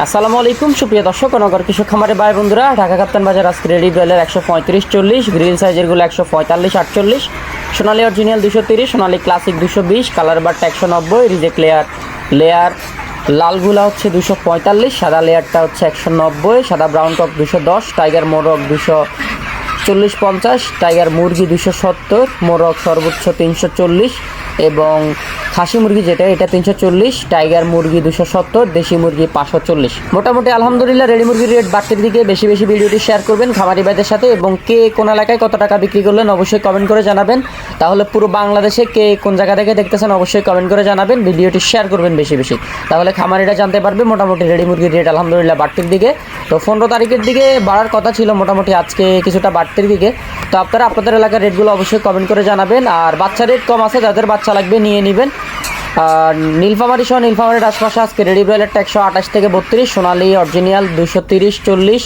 আসসালামু আলাইকুম, সুপ্রিয় দর্শক নগর কৃষক খামারে ভাই বন্ধুরা। ঢাকা কাপ্তান বাজার আজকে রেডি ব্রয়লার একশো পঁয়ত্রিশ, চল্লিশ, গ্রিল সাইজেরগুলো একশো পঁয়তাল্লিশ, আটচল্লিশ। সোনালি অরিজিনাল দুশো তিরিশ, সোনালি ক্লাসিক দুশো বিশ কালার বারটা একশো নব্বই রিজেক্ট লেয়ার লেয়ার লালগুলা হচ্ছে দুশো পঁয়তাল্লিশ, সাদা লেয়ারটা হচ্ছে একশো নব্বই, সাদা ব্রাউন টপ দুশো দশ টাইগার মোরগ দুশো চল্লিশ পঞ্চাশ টাইগার মুরগি দুশো সত্তর, মোরগ সর্বোচ্চ তিনশো চল্লিশ এবং খাসি মুরগি যেটা, এটা তিনশো চল্লিশ, টাইগার মুরগি দুশো সত্তর, দেশি মুরগি পাঁচশো চল্লিশ। মোটামুটি আলহামদুলিল্লাহ রেডি মুরগির রেট বাড়তির দিকে। বেশি বেশি ভিডিওটি শেয়ার করবেন খামারি ভাইদের সাথে এবং কে কোন এলাকায় কত টাকা বিক্রি করলেন অবশ্যই কমেন্ট করে জানাবেন। তাহলে পুরো বাংলাদেশে কে কোন জায়গা থেকে দেখতেছেন অবশ্যই কমেন্ট করে জানাবেন। ভিডিওটি শেয়ার করবেন বেশি বেশি। তাহলে খামারিরা জানতে পারবে মোটামুটি রেডি মুরগির রেট আলহামদুলিল্লাহ বাড়তির দিকে। তো পনেরো তারিখের দিকে বাড়ার কথা ছিল মোটামুটি আজকে কিছুটা বাড়তির দিকে। তো আপনারা আপনাদের এলাকার রেটগুলো অবশ্যই কমেন্ট করে জানাবেন। আর বাচ্চা রেট কম আছে, যাদের বাচ্চা লাগবে নিয়ে নেবেন। নীলফামারি সহ নীলফামারির আশপাশে আজকে রেডি ব্রয়লারটা একশো আঠাশ থেকে বত্রিশ, সোনালি অরিজিনাল দুশো তিরিশ, চল্লিশ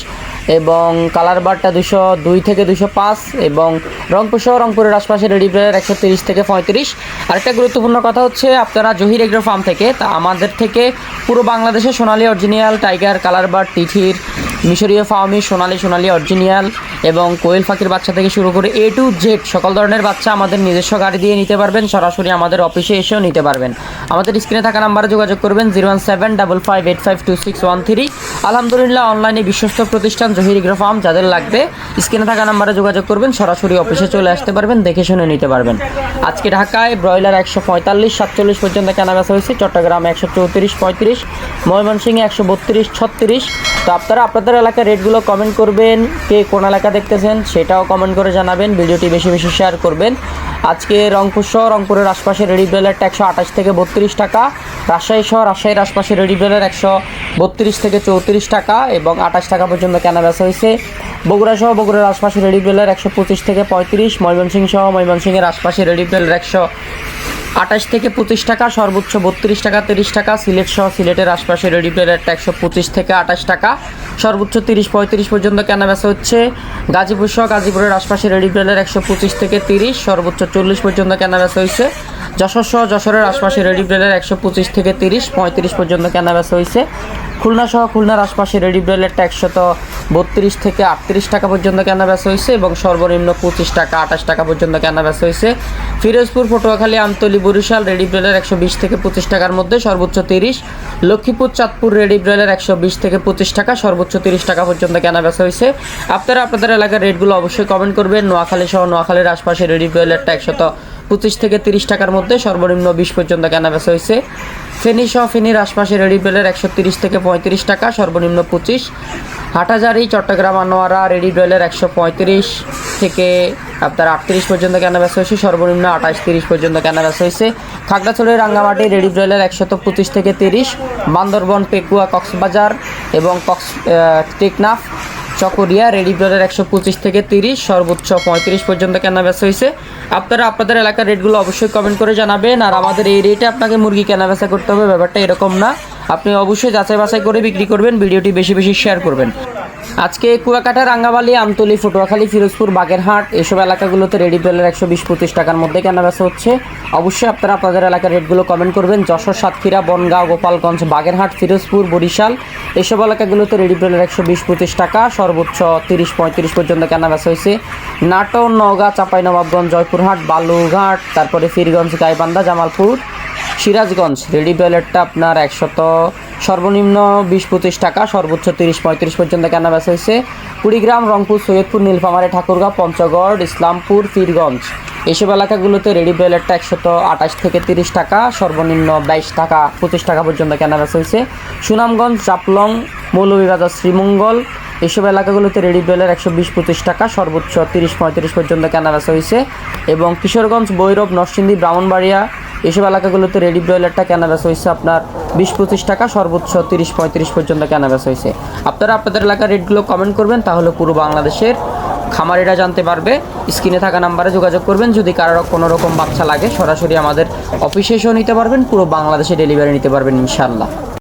এবং কালার বারটা দুশো দুই থেকে দুশো পাঁচ এবং রংপুর সহ রংপুরের আশপাশে রেডি ব্রয়লার একশো তিরিশ থেকে পঁয়ত্রিশ। আরেকটা গুরুত্বপূর্ণ কথা হচ্ছে আপনারা জহির এগ্রো ফার্ম থেকে, তা আমাদের থেকে পুরো বাংলাদেশে সোনালি অরিজিনাল, টাইগার, কালার বার, তিথির, মিশরীয় ফার্মি সোনালি সোনালি অরিজিনাল এবং কোয়েল ফাঁকির বাচ্চা থেকে শুরু করে এ টু জেড সকল ধরনের বাচ্চা আমাদের নিজস্ব গাড়ি দিয়ে নিতে পারবেন, সরাসরি আমাদের অফিসে এসেও নিতে পারবেন। আমাদের স্ক্রিনে থাকা নাম্বারে যোগাযোগ করবেন, zero one seven double five eight five two six one three. আলহামদুলিল্লাহ, অনলাইনে বিশ্বস্ত প্রতিষ্ঠান জহির যাদের লাগবে, স্ক্রিনে থাকা নাম্বারে যোগাযোগ করবেন, সরাসরি অফিসে চলে আসতে পারবেন, দেখে শুনে নিতে পারবেন। আজকে ঢাকায় ব্রয়লার একশো পঁয়তাল্লিশ, সাতচল্লিশ পর্যন্ত কেনাবেচা হয়েছে, চট্টগ্রামে একশো চৌত্রিশ, পঁয়ত্রিশ, ময়মনসিংহে একশো বত্রিশ, ছত্রিশ। তো আপনারা আপনাদের এলাকার রেটগুলো কমেন্ট করবেন, কে কোন এলাকা দেখতেছেন সেটাও কমেন্ট করে জানাবেন, ভিডিওটি বেশি বেশি শেয়ার করবেন। আজকে রংপুর সহ রংপুরের আশপাশে রেডি ব্রয়লারটা একশো আঠাশ থেকে বত্রিশ টাকা। রাজশাহী সহ রাজশাহীর আশপাশে রেডি ব্রয়লার একশো বত্রিশ থেকে চৌত্রিশ টাকা এবং আঠাশ টাকা পর্যন্ত কেনা বেচা হয়েছে। বগুড়া সহ বগুড়ার আশপাশে রেডি ব্রয়লার একশো পঁচিশ থেকে পঁয়ত্রিশ, ময়মনসিংহ সহ ময়মনসিংহের আশপাশে রেডি ব্রয়লার একশো আঠাশ থেকে পঁচিশ টাকা, সর্বোচ্চ বত্রিশ টাকা, তিরিশ টাকা, সিলেট সহ সিলেটের আশপাশে রেডি প্লেয়ারটা একশো পঁচিশ থেকে আঠাশ টাকা, সর্বোচ্চ তিরিশ, পঁয়ত্রিশ পর্যন্ত কেনা বেচা হচ্ছে। গাজীপুর সহ গাজীপুরের আশপাশে রেডি প্লেয়ার একশো পঁচিশ থেকে তিরিশ, সর্বোচ্চ চল্লিশ পর্যন্ত কেনা বেচা হয়েছে। যশোর সহ যশোরের আশপাশে রেডি প্লেয়ার একশো পঁচিশ থেকে তিরিশ, পঁয়ত্রিশ পর্যন্ত কেনা বেচা হয়েছে। খুলনা সহ খুলনার আশপাশে রেডি ব্রেলেরটা একশত বত্রিশ থেকে আটত্রিশ টাকা পর্যন্ত কেনা বেচা হয়েছে এবং সর্বনিম্ন পঁচিশ টাকা আঠাশ টাকা পর্যন্ত কেনা বেচা হয়েছে। ফিরোজপুর, পটুয়াখালী, আমতলি, বরিশাল রেডি ব্রেলের একশো বিশ থেকে পঁচিশ টাকার মধ্যে সর্বোচ্চ তিরিশ। লক্ষ্মীপুর, চাঁদপুর রেডি ব্রেলের একশো বিশ থেকে পঁচিশ টাকা সর্বোচ্চ তিরিশ টাকা পর্যন্ত কেনা বেচা হয়েছে। আপনারা আপনাদের এলাকার রেটগুলো অবশ্যই কমেন্ট করবেন। নোয়াখালী সহ নোয়াখালীর আশপাশে রেডি ব্রেলেরটা একশত পঁচিশ থেকে তিরিশ টাকার মধ্যে সর্বনিম্ন বিশ পর্যন্ত কেনা বেচা হয়েছে। ফেনী সহ ফেনীর আশপাশে রেডি বেলের একশো তিরিশ থেকে পঁয়ত্রিশ টাকা, সর্বনিম্ন পঁচিশ। হাটাজারি চট্টগ্রাম, আনোয়ারা, রেডি বেলের একশো পঁয়ত্রিশ থেকে আপনার আটত্রিশ পর্যন্ত কেনা বেচা হয়েছে, সর্বনিম্ন আঠাশ তিরিশ পর্যন্ত কেনা বেচা হয়েছে। খাগড়াছড়ির রাঙ্গামাটি, রেডি ব্রয়লার একশত পঁচিশ থেকে তিরিশ। বান্দরবন, পেকুয়া, কক্সবাজার এবং কক্স টেকনাফ চকরিয়া, রেডি ব্রয়লার একশো পঁচিশ থেকে তিরিশ, সর্বোচ্চ পঁয়ত্রিশ পর্যন্ত কেনা বেচা হয়েছে। আপনারা আপনাদের এলাকার রেটগুলো অবশ্যই কমেন্ট করে জানাবেন, আর আমাদের এই রেটে আপনাকে মুরগি কেনা বেচা করতে হবে, ব্যাপারটা এরকম না। আপনি অবশ্যই যাচাই বাছাই করে বিক্রি করবেন, ভিডিওটি বেশি বেশি শেয়ার করবেন। আজকে কুয়াকাটা রাঙ্গাবালি আমতলি পটুয়াখালী ফিরোজপুর, বাগেরহাট, এসব এলাকাগুলোতে রেডি ব্রয়লার একশো বিশ পঁচিশ টাকার মধ্যে কেনা বেচা হচ্ছে। অবশ্যই আপনারা আপনাদের এলাকার রেটগুলো কমেন্ট করবেন। যশোর, সাতক্ষীরা, বনগাঁও, গোপালগঞ্জ, বাগেরহাট, ফিরোজপুর, বরিশাল, এসব এলাকাগুলোতে রেডি ব্রয়লার একশো বিশ পঁচিশ টাকা। সর্বোচ্চ তিরিশ পঁয়ত্রিশ পর্যন্ত কেনা বেচা হয়েছে। নাটোর, নওগাঁ, চাঁপাইনবাবগঞ্জ, জয়পুরহাট বালুঘাট তারপরে ফিরগঞ্জ, গাইবান্ধা, জামালপুর, সিরাজগঞ্জ। রেডি ব্রয়লারটা আপনার একশত সর্বনিম্ন বিশ পঁচিশ টাকা, সর্বোচ্চ তিরিশ পঁয়ত্রিশ পর্যন্ত কেনা বেচা হয়েছে কুড়িগ্রাম, রংপুর, সৈয়দপুর, নীলফামারী, ঠাকুরগাঁও, পঞ্চগড়, ইসলামপুর, পীরগঞ্জ। এসব এলাকাগুলোতে রেডি ব্রয়লারটা একশত আঠাশ থেকে তিরিশ টাকা, সর্বনিম্ন বাইশ টাকা, পঁচিশ টাকা পর্যন্ত কেনা বেচা হয়েছে। সুনামগঞ্জ চাপলং মৌলভীবাজার, শ্রীমঙ্গল, এসব এলাকাগুলোতে রেডি ব্রয়লার একশো বিশ পঁচিশ টাকা, সর্বোচ্চ তিরিশ পঁয়ত্রিশ পর্যন্ত কেনা বেচা হয়েছে। এবং কিশোরগঞ্জ বৈরব নরসিংদী, ব্রাহ্মণবাড়িয়া, এসব এলাকাগুলোতে রেডি ব্রয়লারটা কেনা বেচা হয়েছে আপনার বিশ পঁচিশ টাকা, সর্বোচ্চ তিরিশ পঁয়ত্রিশ পর্যন্ত কেনা বেচা হয়েছে। আপনারা আপনাদের এলাকার রেটগুলো কমেন্ট করবেন, তাহলে পুরো বাংলাদেশের খামারিরা জানতে পারবে। স্ক্রিনে থাকা নাম্বারে যোগাযোগ করবেন, যদি কারোর কোনো রকম বাচ্চা লাগে, সরাসরি আমাদের অফিসে এসেও নিতে পারবেন, পুরো বাংলাদেশে ডেলিভারি নিতে পারবেন ইনশাল্লাহ